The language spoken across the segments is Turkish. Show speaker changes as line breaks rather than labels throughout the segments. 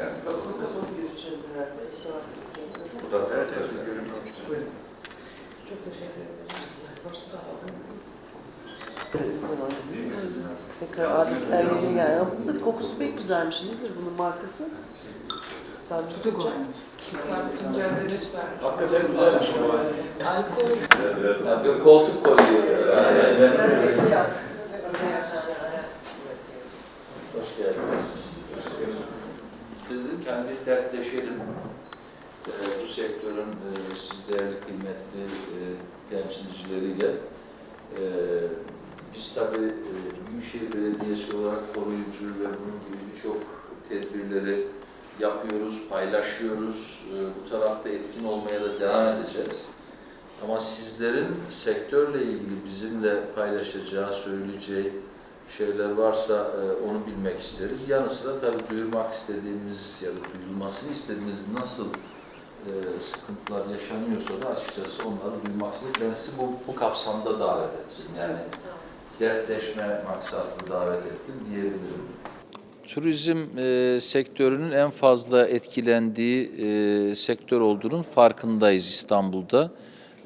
Yani
Basını kapalı görüşeceğiz herhalde.
Burada da herkes görünüyor.
Çok teşekkür ederiz. Tekrar adetler yeni geldi. Bunun da kokusu pek güzelmiş. Nedir bunun markası? Sabit
Tutuk
Tuncel.
Sabit Tuncer'de de çıkar.
Hakikaten güzelmiş bu.
Alkol.
Yani bir koltuk koyuyor. Yani.
Sen de yaptık.
Hoş geldiniz. Dedim ki hani bir dertleşelim. Ee, bu sektörün e, siz değerli kıymetli e, temsilcileriyle. E, biz tabii e, Büyükşehir Belediyesi olarak koruyucu ve bunun gibi birçok tedbirleri yapıyoruz, paylaşıyoruz. E, bu tarafta etkin olmaya da devam edeceğiz. Ama sizlerin sektörle ilgili bizimle paylaşacağı, söyleyeceği şeyler varsa e, onu bilmek isteriz. Yanı sıra tabii duyurmak istediğimiz ya da duyulmasını istediğimiz nasıl e, sıkıntılar yaşanıyorsa da açıkçası onları duymak istedim. Ben sizi bu, bu kapsamda davet ettim. Yani dertleşme maksatlı davet ettim diyebilirim. Turizm e, sektörünün en fazla etkilendiği e, sektör olduğunun farkındayız İstanbul'da.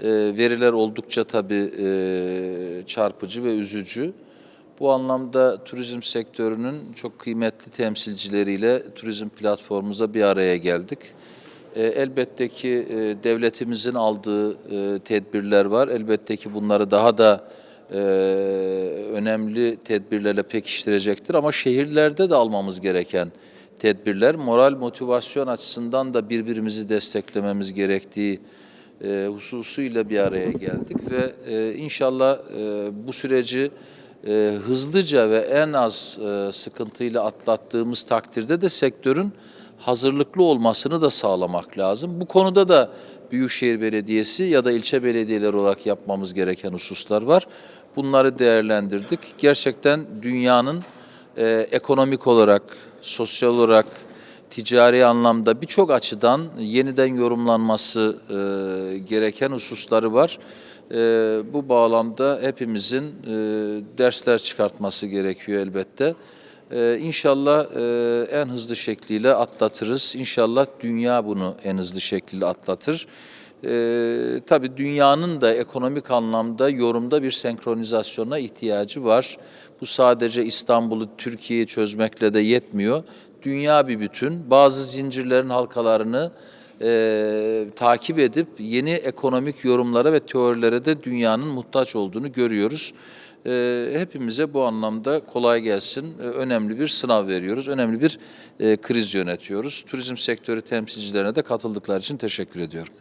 E, veriler oldukça tabii e, çarpıcı ve üzücü. Bu anlamda turizm sektörünün çok kıymetli temsilcileriyle turizm platformumuza bir araya geldik. E, elbette ki e, devletimizin aldığı e, tedbirler var. Elbette ki bunları daha da önemli tedbirlerle pekiştirecektir. Ama şehirlerde de almamız gereken tedbirler, moral motivasyon açısından da birbirimizi desteklememiz gerektiği hususuyla bir araya geldik ve inşallah bu süreci e, hızlıca ve en az e, sıkıntıyla atlattığımız takdirde de sektörün hazırlıklı olmasını da sağlamak lazım. Bu konuda da Büyükşehir Belediyesi ya da ilçe belediyeleri olarak yapmamız gereken hususlar var. Bunları değerlendirdik. Gerçekten dünyanın e, ekonomik olarak, sosyal olarak, ticari anlamda birçok açıdan yeniden yorumlanması e, gereken hususları var. E, bu bağlamda hepimizin e, dersler çıkartması gerekiyor elbette. E, inşallah e, en hızlı şekliyle atlatırız. İnşallah dünya bunu en hızlı şekliyle atlatır. E, tabii dünyanın da ekonomik anlamda yorumda bir senkronizasyona ihtiyacı var. Bu sadece İstanbul'u, Türkiye'yi çözmekle de yetmiyor. Dünya bir bütün. Bazı zincirlerin halkalarını e, takip edip yeni ekonomik yorumlara ve teorilere de dünyanın muhtaç olduğunu görüyoruz. E, hepimize bu anlamda kolay gelsin. E, önemli bir sınav veriyoruz. Önemli bir e, kriz yönetiyoruz. Turizm sektörü temsilcilerine de katıldıkları için teşekkür ediyorum.